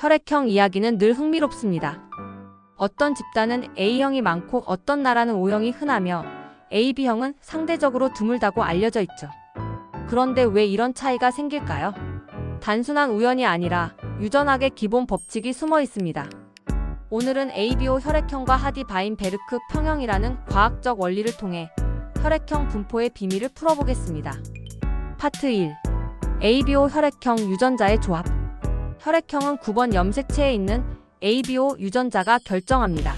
혈액형 이야기는 늘 흥미롭습니다. 어떤 집단은 A형이 많고 어떤 나라는 O형이 흔하며 AB형은 상대적으로 드물다고 알려져 있죠. 그런데 왜 이런 차이가 생길까요? 단순한 우연이 아니라 유전학의 기본 법칙이 숨어 있습니다. 오늘은 ABO 혈액형과 하디바인베르크 평형이라는 과학적 원리를 통해 혈액형 분포의 비밀을 풀어보겠습니다. 파트 1. ABO 혈액형 유전자의 조합. 혈액형은 9번 염색체에 있는 ABO 유전자가 결정합니다.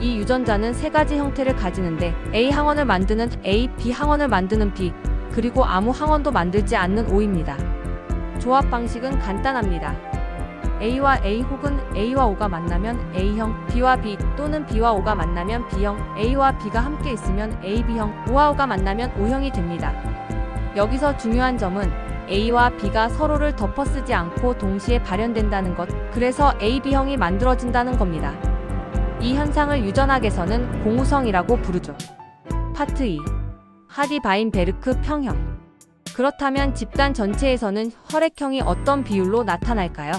이 유전자는 세 가지 형태를 가지는데 A 항원을 만드는 A, B 항원을 만드는 B, 그리고 아무 항원도 만들지 않는 O입니다. 조합 방식은 간단합니다. A와 A 혹은 A와 O가 만나면 A형, B와 B 또는 B와 O가 만나면 B형, A와 B가 함께 있으면 AB형, O와 O가 만나면 O형이 됩니다. 여기서 중요한 점은 A와 B가 서로를 덮어쓰지 않고 동시에 발현된다는 것, 그래서 AB형이 만들어진다는 겁니다. 이 현상을 유전학에서는 공우성이라고 부르죠. 파트 2. 하디바인베르크 평형. 그렇다면 집단 전체에서는 혈액형이 어떤 비율로 나타날까요?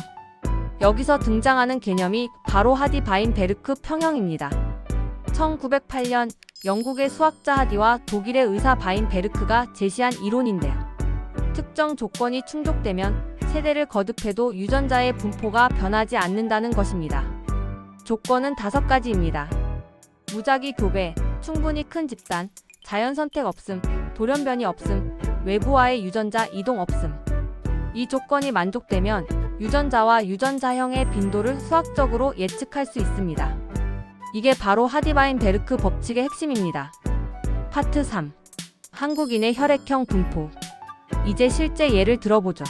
여기서 등장하는 개념이 바로 하디바인베르크 평형입니다. 1908년 영국의 수학자 하디와 독일의 의사 바인베르크가 제시한 이론인데요. 특정 조건이 충족되면 세대를 거듭해도 유전자의 분포가 변하지 않는다는 것입니다. 조건은 다섯 가지입니다. 무작위 교배, 충분히 큰 집단, 자연 선택 없음, 돌연변이 없음, 외부와의 유전자 이동 없음. 이 조건이 만족되면 유전자와 유전자형의 빈도를 수학적으로 예측할 수 있습니다. 이게 바로 하디바인 베르크 법칙의 핵심입니다. 파트 3. 한국인의 혈액형 분포. 이제 실제 예를 들어보죠.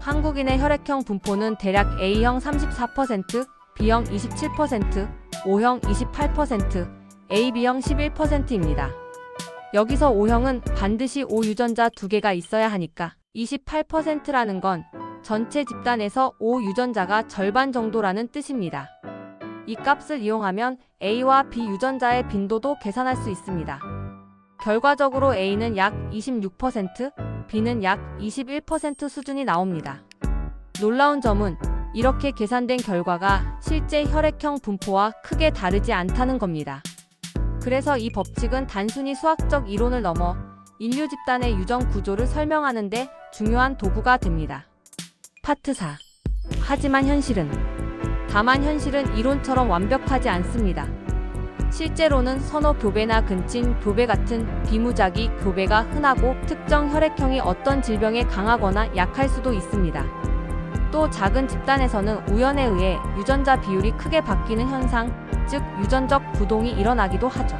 한국인의 혈액형 분포는 대략 A형 34%, B형 27%, O형 28%, AB형 11%입니다. 여기서 O형은 반드시 O 유전자 두 개가 있어야 하니까 28%라는 건 전체 집단에서 O 유전자가 절반 정도라는 뜻입니다. 이 값을 이용하면 A와 B 유전자의 빈도도 계산할 수 있습니다. 결과적으로 A는 약 26%, B는 약 21% 수준이 나옵니다. 놀라운 점은 이렇게 계산된 결과가 실제 혈액형 분포와 크게 다르지 않다는 겁니다. 그래서 이 법칙은 단순히 수학적 이론을 넘어 인류 집단의 유전 구조를 설명하는데 중요한 도구가 됩니다. 파트 4. 하지만 현실은 다만 현실은 이론처럼 완벽하지 않습니다. 실제로는 선호 교배나 근친 교배 같은 비무작위 교배가 흔하고 특정 혈액형이 어떤 질병에 강하거나 약할 수도 있습니다. 또 작은 집단에서는 우연에 의해 유전자 비율이 크게 바뀌는 현상, 즉 유전적 부동이 일어나기도 하죠.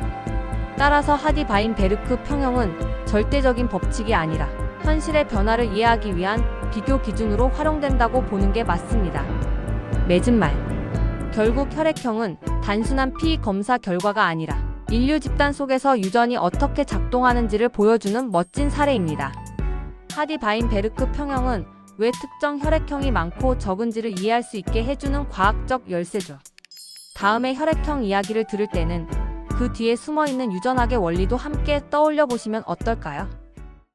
따라서 하디바인베르크 평형은 절대적인 법칙이 아니라 현실의 변화를 이해하기 위한 비교 기준으로 활용된다고 보는 게 맞습니다. 맺은 말. 결국 혈액형은 단순한 피 검사 결과가 아니라 인류 집단 속에서 유전이 어떻게 작동하는지를 보여주는 멋진 사례입니다. 하디 바인베르크 평형은 왜 특정 혈액형이 많고 적은지를 이해할 수 있게 해주는 과학적 열쇠죠. 다음에 혈액형 이야기를 들을 때는 그 뒤에 숨어 있는 유전학의 원리도 함께 떠올려 보시면 어떨까요?